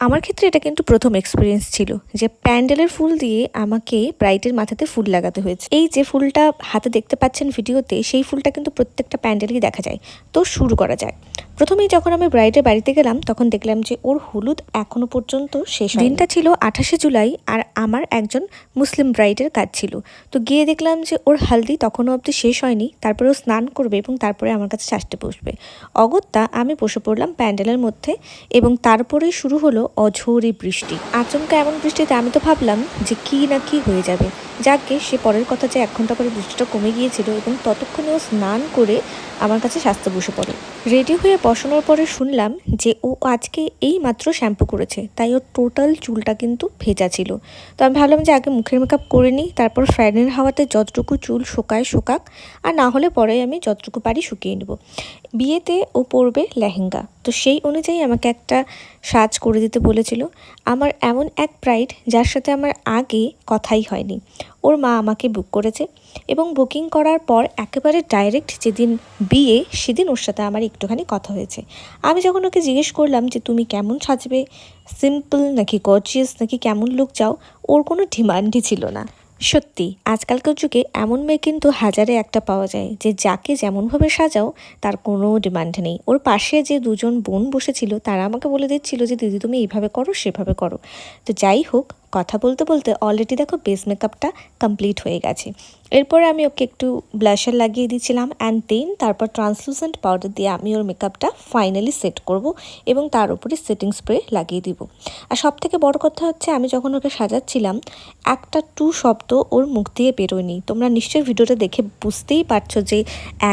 আমার ক্ষেত্রে এটা কিন্তু প্রথম এক্সপিরিয়েন্স ছিল যে প্যান্ডেলের ফুল দিয়ে আমাকে ব্রাইটের মাথাতে ফুল লাগাতে হয়েছে। এই যে ফুলটা হাতে দেখতে পাচ্ছেন ভিডিওতে, সেই ফুলটা কিন্তু প্রত্যেকটা প্যান্ডেলই দেখা যায়। তো শুরু করা যায় প্রথমেই যখন আমি ব্রাইডের বাড়িতে গেলাম, তখন দেখলাম যে ওর হলুদ এখনও পর্যন্ত শেষ দিনটা ছিল আঠাশে জুলাই আর আমার একজন মুসলিম ব্রাইডের কাজ ছিল। তো গিয়ে দেখলাম যে ওর হালদি তখনও অবধি শেষ হয়নি তারপরে ও স্নান করবে এবং তারপরে আমার কাছে সাজতে বসবে। অগত্যা আমি বসে পড়লাম প্যান্ডেলের মধ্যে এবং তারপরেই শুরু হলো অঝোরে বৃষ্টি। আচমকা এমন বৃষ্টিতে আমি তো ভাবলাম যে কি না কি হয়ে যাবে। যাকে সে পরের কথা যে এক ঘণ্টা পরে বৃষ্টিটা কমে গিয়েছিল এবং ততক্ষণে ও স্নান করে আমার কাছে সাজতে বসে পড়ে। রেডি হয়ে বসানোর পরে শুনলাম যে ও আজকে এই মাত্র শ্যাম্পু করেছে, তাই ওর টোটাল চুলটা কিন্তু ভেজা ছিল। তো আমি ভাবলাম যে আগে মুখের মেকআপ করে নিই, তারপর ফ্যানের হাওয়াতে যতটুকু চুল শোকায় শোকাক, আর না হলে পরে আমি যতটুকু পারি শুকিয়ে নেব। বিয়েতে ও পরবে লেহেঙ্গা। তো সেই অনুযায়ী আমাকে একটা সাজ করে দিতে বলেছিল। আমার এমন এক ব্রাইড যার সাথে আমার আগে কথাই হয়নি। ওর মা আমাকে বুক করেছে এবং বুকিং করার পর একেবারে ডাইরেক্ট যেদিন বিয়ে, সেদিন ওর সাথে আমার একটুখানি কথা হয়েছে। আমি যখন ওকে জিজ্ঞেস করলাম যে, তুমি কেমন সাজবে? সিম্পল নাকি গর্জিয়াস নাকি কেমন লুক চাও? ওর কোনো ডিমান্ডই ছিল না। সত্যি, আজকালকার যুগে এমন মেয়ে কিন্তু হাজারে একটা পাওয়া যায় যে যাকে যেমনভাবে সাজাও তার কোনো ডিমান্ড নেই। ওর পাশে যে দুজন বোন বসেছিল তারা আমাকে বলে দিচ্ছিল যে, দিদি, তুমি এইভাবে করো, সেভাবে করো। তো যাই হোক কথা বলতে বলতে অলরেডি দেখো বেস মেকআপটা কমপ্লিট হয়ে গেছে। এরপরে আমি ওকে একটু ব্লাশার লাগিয়ে দিয়েছিলাম অ্যান্ড দেন তারপর ট্রান্সলুসেন্ট পাউডার দিয়ে আমি ওর মেকআপটা ফাইনালি সেট করব এবং তার উপরে সেটিং স্প্রে লাগিয়ে দিব। আর সব থেকে বড় কথা হচ্ছে আমি যখন ওকে সাজাচ্ছিলাম, একটা টু শব্দ ওর মুখ দিয়ে বেরোয়নি। তোমরা নিশ্চয়ই ভিডিওটা দেখে বুঝতেই পারছ যে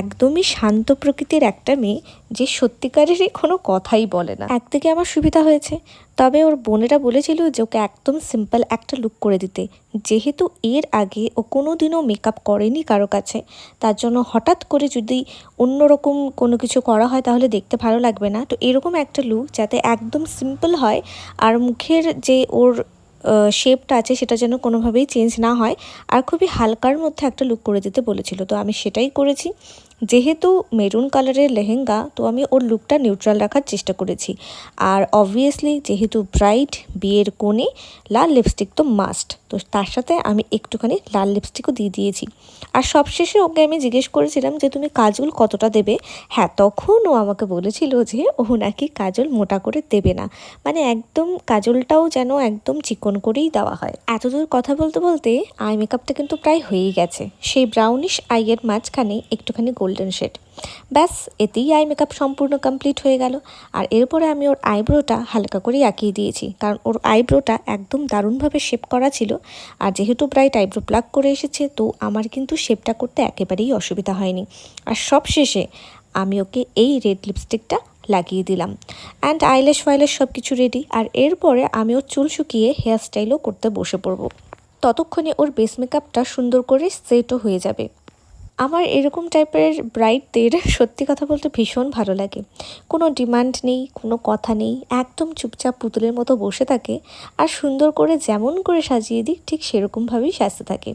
একদমই শান্ত প্রকৃতির একটা মেয়ে যে সত্যিকারেরই কোনো কথাই বলে না। একদিকে আমার সুবিধা হয়েছে তবে ওর বোনেরা বলেছিল যে ওকে একদম সিম্পল একটা লুক করে দিতে। যেহেতু এর আগে ও কোনো দিনও মেকআপ করেনি কারও কাছে, তার জন্য হঠাৎ করে যদি অন্যরকম কোনো কিছু করা হয় তাহলে দেখতে ভালো লাগবে না। তো এরকম একটা লুক যাতে একদম সিম্পল হয় আর মুখের যে ওর শেপটা আছে, সেটা যেন কোনোভাবেই চেঞ্জ না হয়। আর খুবই হালকার মধ্যে একটা লুক করে দিতে বলেছিল। তো আমি সেটাই করেছি। যেহেতু মেরুন কালারের লেহেঙ্গা, তো আমি ওর লুকটা নিউট্রাল রাখার চেষ্টা করেছি। আর অবভিয়াসলি যেহেতু ব্রাইট বিয়ের কোণে, লাল লিপস্টিক তো মাস্ট তো তার সাথে আমি একটুখানি লাল লিপস্টিকও দিয়ে দিয়েছি। আর সবশেষে ওকে আমি জিজ্ঞেস করেছিলাম যে, তুমি কাজল কতটা দেবে? হ্যাঁ তখন ও আমাকে বলেছিল যে, ও নাকি কাজল মোটা করে দেবে না। মানে একদম কাজলটাও যেন একদম চিকন করেই দেওয়া হয়। এতদূর কথা বলতে বলতে আই মেকআপটা কিন্তু প্রায় হয়েই গেছে। সেই ব্রাউনিশ আইয়ের মাঝখানে একটুখানি গোল্ডেন শেড ব্যাস, এতেই আই মেকআপ সম্পূর্ণ কমপ্লিট হয়ে গেল। আর এরপরে আমি ওর আইব্রোটা হালকা করে আঁকিয়ে দিয়েছি। কারণ ওর আইব্রোটা একদম দারুণভাবে শেপ করা ছিল। আর যেহেতু ব্রাইট আইব্রো প্লাক করে এসেছে, তো আমার কিন্তু শেপটা করতে একেবারেই অসুবিধা হয়নি। আর সব শেষে আমি ওকে এই রেড লিপস্টিকটা লাগিয়ে দিলাম। অ্যান্ড আইলেশ ফাইলেশ সব কিছু রেডি আর এরপরে আমিও চুল শুকিয়ে হেয়ার স্টাইলও করতে বসে পড়ব। ততক্ষণে ওর বেস মেকআপটা সুন্দর করে সেটও হয়ে যাবে। আমার এরকম টাইপের ব্রাইডদের সত্যি কথা বলতে ভীষণ ভালো লাগে। কোনো ডিমান্ড নেই, কোনো কথা নেই, একদম চুপচাপ পুতুলের মতো বসে থাকে আর সুন্দর করে যেমন করে সাজিয়ে দিই ঠিক সেরকমভাবেই সাজতে থাকে।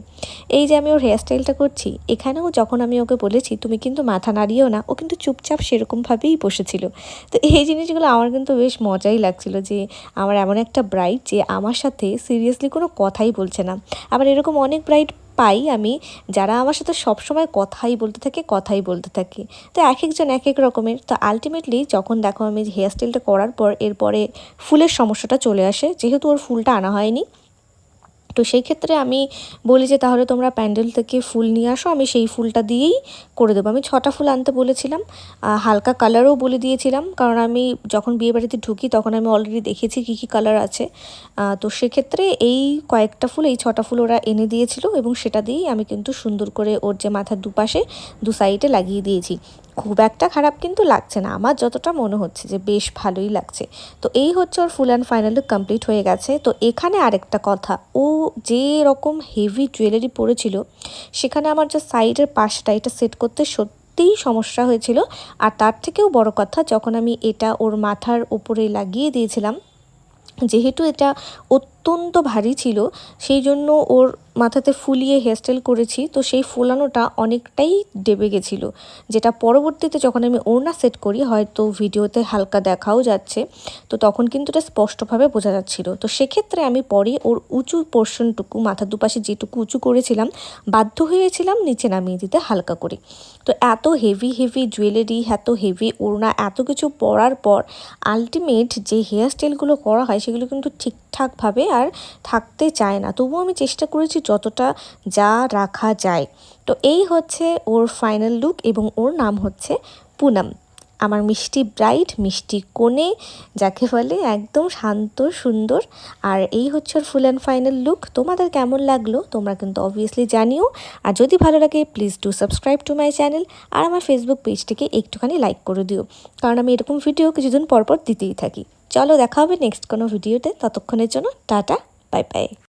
এই যে আমি ওর হেয়ারস্টাইলটা করছি, এখানেও যখন আমি ওকে বলেছি, তুমি কিন্তু মাথা নাড়িয়েও না। ও কিন্তু চুপচাপ সেরকমভাবেই বসেছিল। তো এই জিনিসগুলো আমার কিন্তু বেশ মজাই লাগছিল যে আমার এমন একটা ব্রাইড যে আমার সাথে সিরিয়াসলি কোনো কথাই বলছে না। আবার এরকম অনেক ব্রাইড পাই আমি, যারা আমার সাথে সবসময় কথাই বলতে থাকে, কথাই বলতে থাকে। তো এক একজন এক এক রকমের। তো আলটিমেটলি যখন দেখো আমি হেয়ার স্টাইলটা করার পর, এরপরে ফুলের সমস্যাটা চলে আসে। যেহেতু ওর ফুলটা আনা হয়নি তো সেই ক্ষেত্রে আমি বলি যে, তাহলে তোমরা প্যান্ডেল থেকে ফুল নিয়ে আসো, আমি সেই ফুলটা দিয়েই করে দেবো। আমি ছটা ফুল আনতে বলেছিলাম। হালকা কালারও বলে দিয়েছিলাম, কারণ আমি যখন বিয়ে বাড়িতে ঢুকি তখন আমি অলরেডি দেখেছি কী কী কালার আছে। তো সেক্ষেত্রে এই কয়েকটা ফুল, এই ছটা ফুল ওরা এনে দিয়েছিল এবং সেটা দিয়েই আমি কিন্তু সুন্দর করে ওর যে মাথার দুপাশে দু সাইডে লাগিয়ে দিয়েছি। খুব একটা খারাপ কিন্তু লাগছে না। আমার যতটা মনে হচ্ছে যে বেশ ভালোই লাগছে। তো এই হচ্ছে ওর full and final look complete হয়ে গেছে। তো এখানে আরেকটা কথা, ও যে রকম হেভি জুয়েলারি পরেছিল, সেখানে আমার যে সাইডের পাশটা এটা সেট করতে সত্যিই সমস্যা হয়েছিল। আর তার থেকেও বড় কথা, যখন আমি এটা ওর মাথার উপরে লাগিয়ে দিয়েছিলাম, যেহেতু এটা অত্যন্ত ভারী ছিল, সেই জন্য ওর মাথাতে ফুলিয়ে হেয়ারস্টাইল করেছি, তো সেই ফোলানোটা অনেকটাই ডেবে গেছিল। যেটা পরবর্তীতে যখন আমি ওড়না সেট করি, হয়তো ভিডিওতে হালকা দেখাও যাচ্ছে, তো তখন কিন্তু এটা স্পষ্টভাবে বোঝা যাচ্ছিল। তো সেক্ষেত্রে আমি পরে ওর উঁচু পোর্শনটুকু মাথার দুপাশে যেটুকু উঁচু করেছিলাম, বাধ্য হয়েছিলাম নিচে নামিয়ে দিতে হালকা করে। তো এত হেভি হেভি জুয়েলারি এত হেভি ওড়না, এত কিছু পরার পর আলটিমেট যে হেয়ারস্টাইলগুলো করা হয়, সেগুলো কিন্তু ঠিকঠাকভাবে আর থাকতে চায় না। তবুও আমি চেষ্টা করেছি যতটা যা রাখা যায়। তো এই হচ্ছে ওর ফাইনাল লুক এবং ওর নাম হচ্ছে পুনাম। আমার মিষ্টি ব্রাইট মিষ্টি কোণে, যাকে বলে একদম শান্ত, সুন্দর। আর এই হচ্ছে ওর ফুল অ্যান্ড ফাইনাল লুক তোমাদের কেমন লাগল? তোমরা কিন্তু অবভিয়াসলি জানিও। আর যদি ভালো লাগে please do subscribe to my channel আর আমার ফেসবুক পেজটিকে একটুখানি লাইক করে দিও। কারণ আমি এরকম ভিডিও কিছুদিন পরপর দিতেই থাকি। চলো দেখা হবে নেক্সট কোনো ভিডিওতে ততক্ষণের জন্য টাটা বাই বাই